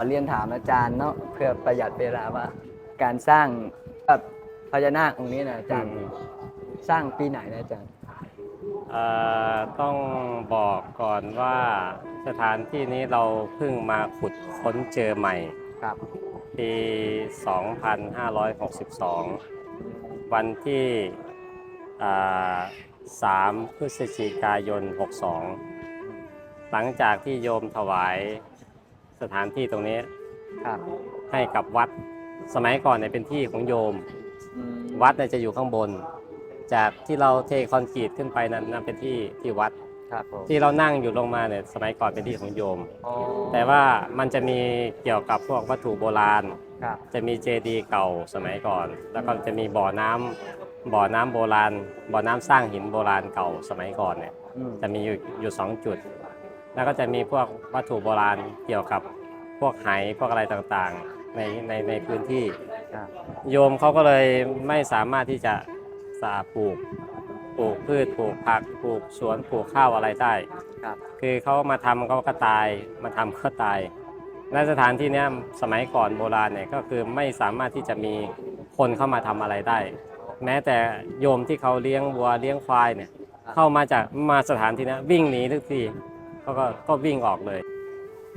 ขอเรียนถามอาจารย์เนาะเพื่อประหยัดเวลาว่า การสร้างแบบพญานาคองค์นี้นะอาจารย์อืมสร้างปีไหนนะอาจารย์เอ่อต้องบอกก่อนว่าสถานที่นี้เราเพิ่งมาขุดค้นเจอใหม่ ครับปี 2562 วันที่อ่า3พฤศจิกายน 62 หลังจากที่โยมถวาย สถานที่ตรงนี้ครับให้กับวัดสมัยก่อนเนี่ยเป็นที่ของโยม อืมวัดเนี่ยจะอยู่ข้างบน จากที่เราเทคอนกรีตขึ้นไปนั้นนั่นเป็นที่ที่วัด ครับผมที่เรานั่งอยู่ลงมาเนี่ยสมัยก่อนเป็นที่ของโยม อ๋อแต่ว่ามันจะมีเกี่ยวกับพวกวัตถุโบราณ ครับ จะมีเจดีย์เก่าสมัยก่อน แล้วก็จะมีบ่อน้ำบ่อน้ำโบราณ บ่อน้ำสร้างหินโบราณเก่าสมัยก่อนเนี่ย อืมจะมีอยู่อยู่สองจุด แล้วก็จะมีพวกวัตถุโบราณเกี่ยวกับพวกไหพวกอะไรต่างๆในในในพื้นที่ ครับโยมเขาก็เลยไม่สามารถที่จะสาปลูกปลูกพืชปลูกผักปลูกสวนปลูกข้าวอะไรได้ ครับคือเขามาทำเขาก็ตายมาทำก็ตายและสถานที่เนี้ยสมัยก่อนโบราณเนี่ยก็คือไม่สามารถที่จะมีคนเข้ามาทำอะไรได้ แม้แต่โยมที่เขาเลี้ยงวัวเลี้ยงควายเนี่ยเข้ามาจากมาสถานที่เนี้ยวิ่งหนีทุกที เขาก็ก็วิ่งออกเลย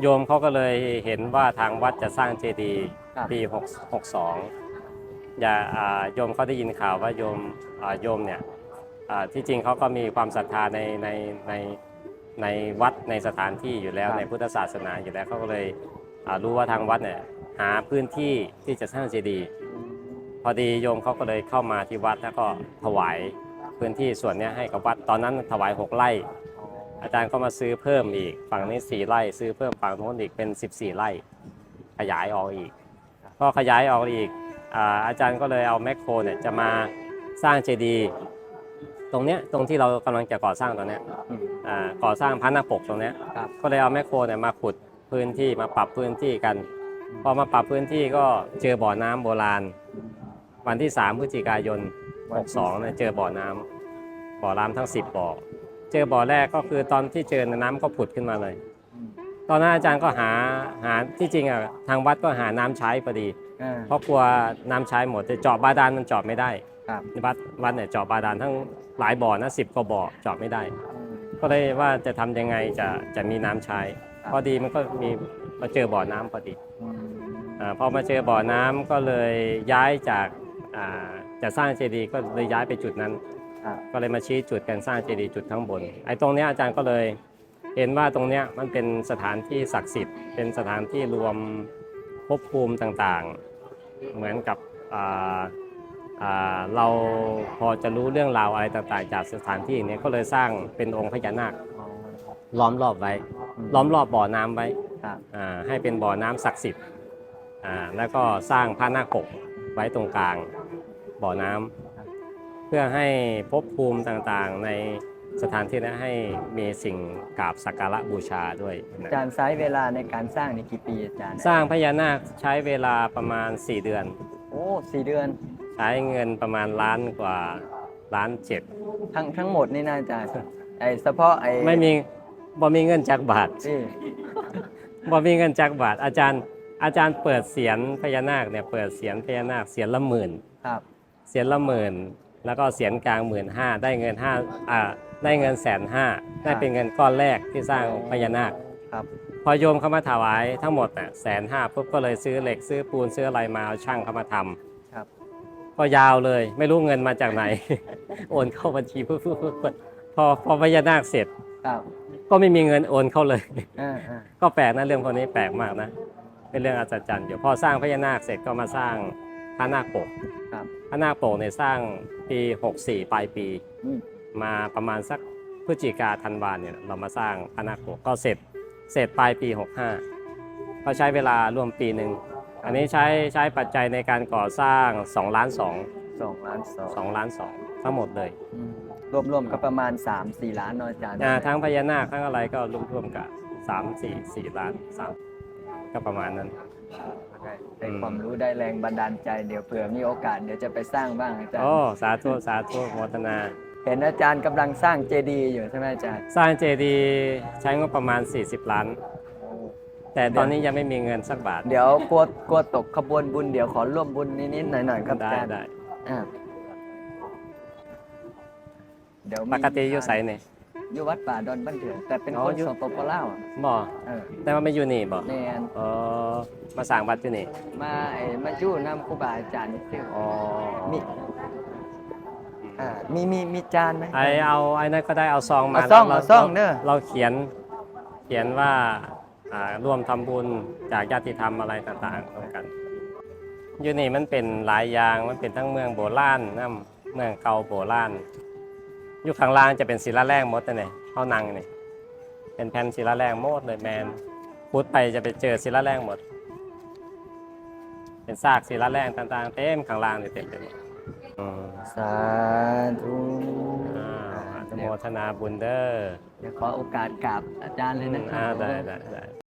โยมเขาก็เลยเห็นว่าทางวัดจะสร้างเจดีย์ครับ ปี6 62อย่าอ่าโยมเขาได้ยินข่าวว่าโยมอ่าโยมเนี่ยอ่าที่จริงเขาก็มีความศรัทธาในในในในวัดในสถานที่อยู่แล้วครับ ในพุทธศาสนาอยู่แล้วเขาก็เลยอ่ารู้ว่าทางวัดเนี่ยหาพื้นที่ที่จะสร้างเจดีย์ พอดีโยมเขาก็เลยเข้ามาที่วัดแล้วก็ถวายพื้นที่ส่วนเนี้ยให้กับวัดตอนนั้นถวาย6ไร่ อ๋ออาจารย์ก็มาซื้อเพิ่มอีก ฝั่งนี้4ไร่ซื้อเพิ่มฝั่งโน้นอีกเป็น 14 ไร่ ขยายออกอีก ก็ขยายออกอีกอาอาจารย์ก็เลยเอาแมคโครเนี่ยจะมาสร้างเจดีย์ตรงเนี้ยตรงที่เรากำลังจะก่อสร้างตรงเนี้ยอืมอ่าก่อสร้างพระนาคปกตรงเนี้ยครับ ก็เลยเอาแมคโครเนี่ยมาขุดพื้นที่มาปรับพื้นที่กัน พอมาปรับพื้นที่ก็เจอบ่อน้ำโบราณ วันที่ 3 พฤศจิกายน 62เนี่ยเจอบ่อน้ำบ่อน้ำทั้ง 10บ่อ เจอบ่อแรกก็คือตอนที่เจอน้ำก็ผุดขึ้นมาเลยอืมตอนนั้นอาจารย์ก็หาหาที่จริงอะทางวัดก็หาน้ำใช้พอดีอ่าเพราะกลัวน้ำใช้หมดแต่เจาะบาดาลมันเจาะไม่ได้ครับวัดวัดเนี่ยเจาะบาดาลทั้งหลายบ่อนะสิบกว่าบ่อเจาะไม่ได้อืมก็เลยว่าจะทำยังไงจะจะมีน้ำใช้ครับพอดีมันก็มีมาเจอบ่อน้ำพอดีอืมอาพอมาเจอบ่อน้ำก็เลยย้ายจากอ่าจะสร้างเจดีย์ก็เลยย้ายไปจุดนั้นครับ ก็เลยมาชี้จุดการสร้างเจดีย์จุดข้างบน ไอ้ตรงเนี้ยอาจารย์ก็เลยเห็นว่าตรงเนี้ยมันเป็นสถานที่ศักดิ์สิทธิ์ เป็นสถานที่รวมภพภูมิต่างๆ เหมือนกับอ่าอ่าเราพอจะรู้เรื่องราวอะไรต่างๆ จากสถานที่เนี้ยก็เลยสร้างเป็นองค์พญานาคอ๋อล้อมรอบไว้อืมล้อมรอบบ่อน้ำไว้ครับอ่าให้เป็นบ่อน้ำศักดิ์สิทธิ์อ่าแล้วก็สร้างพระนาคปกไว้ตรงกลางบ่อน้ำเพื่อให้ภพภูมิต่างๆ ในสถานที่นั้นให้มีสิ่งกราบสักการะบูชาด้วยนะอาจารย์ใช้เวลาในการสร้างในกี่ปีอาจารย์สร้างพญานาคใช้เวลาประมาณ 4 เดือน โอ้สี่เดือนใช้เงินประมาณล้านกว่าล้านเจ็ดทั้งทั้งหมดนี่นะอาจารย์ไอ้เฉพาะไอ้ไม่มีบ่มีเงินจักบาทนี่บ่มีเงินจักบาท อาจารย์ อาจารย์เปิดเสียนพญานาคเนี่ยเปิดเสียนพญานาคเสียนละหมื่นครับ เสียนละหมื่น แล้วก็เสียนกลางหมื่นห้าได้เงินห้าอ่าได้เงินแสนห้าได้เป็นเงินก้อนแรกที่สร้างพญานาคครับพอโยมเขามาถวายทั้งหมดน่ะแสนห้าปุ๊บก็เลยซื้อเหล็กซื้อปูนซื้ออะไรมาเอาช่างเขามาทำครับก็ยาวเลยไม่รู้เงินมาจากไหน โอนเข้าบัญชีปุ๊บปุ๊บปุ๊บปุ๊บพอพอพญานาคเสร็จครับก็ไม่มีเงินโอนเข้าเลยอ่าอ่าก็แปลกนะเรื่องพวกนี้แปลกมากนะ เป็นเรื่องอัศจรรย์อยู่พอสร้างพญานาคเสร็จก็มาสร้างพ ระนาคปกครับพระนาคปกเนี่ยสร้างปี 64 ปลายปี อืม มาประมาณสักพฤศจิกาธันวาเนี่ยเรามาสร้างพระนาคปกก็เสร็จเสร็จปลายปี 65 ก็ใช้เวลารวมปีหนึ่ง อันนี้ใช้ใช้ปัจจัยในการก่อสร้าง2ล้าน2 สองล้านสอง2ล้าน2ทั้งหมดเลย อืมรวมๆก็ประมาณ 3 4 ล้านเนาะอาจารย์อ่าทั้งพญานาคทั้งอะไรก็รวมๆกับ3 4 4ล้าน3ก็ประมาณนั้น ได้ได้อืมความรู้ได้แรงบันดาลใจเดี๋ยวเผื่อมีโอกาสเดี๋ยวจะไปสร้างบ้างอาจารย์ โอ้สาธุสาธุโมทนา เห็นอาจารย์กำลังสร้างเจดีย์อยู่ใช่ไหมอาจารย์ สร้างเจดีย์ใช้งบประมาณ 40 ล้านโอ้แต่ตอนนี้ยังไม่มีเงินสักบาท เดี๋ยวกลัวกลัวตกขบวนบุญเดี๋ยวขอร่วมบุญนิดๆหน่อยๆครับได้อาจารย์ได้อ่าเดี๋ยวมีปกติอยู่ไสนี่ อยู่วัดป่าดอนบ้านเถื่อนแต่เป็นอ๋อคนอยู่ สปปลาวอะบ่เออแต่ว่าไม่อยู่นี่บ่แมนเออมาสร้างวัดอยู่นี่มาไอ้มาจู้นำครูบาอาจารย์ชื่ออ๋อมีอ่ามีมีมีจานไหม ไอเอาไอ้นั่นก็ได้เอาซองมาเอาซองแล้วเอาซองเด้อ เราเขียนเขียนว่าอ่าร่วมทำบุญจากญาติธรรมอะไรต่างๆร่วมกัน อยู่นี่มันเป็นหลายอย่างมันเป็นทั้งเมืองโบราณน้ำเมืองเก่าโบราณ อยู่ข้างล่างจะเป็นศิลาแรงหมดเลยเนี่ยเขานั่งนี่เป็นแผ่นศิลาแรงหมดเลยแมนพุดไปจะไปเจอศิลาแรงหมด เป็นซากศิลาแรงต่างๆ เต็มข้างล่างนี่เต็มไปหมดอืมสาธุอ่าอนุโมเดี๋ยวทนาบุญเด้อเดี๋ยวขอโอกาสกราบอาจารย์เลยนะครัอ่าบได้ได้ได้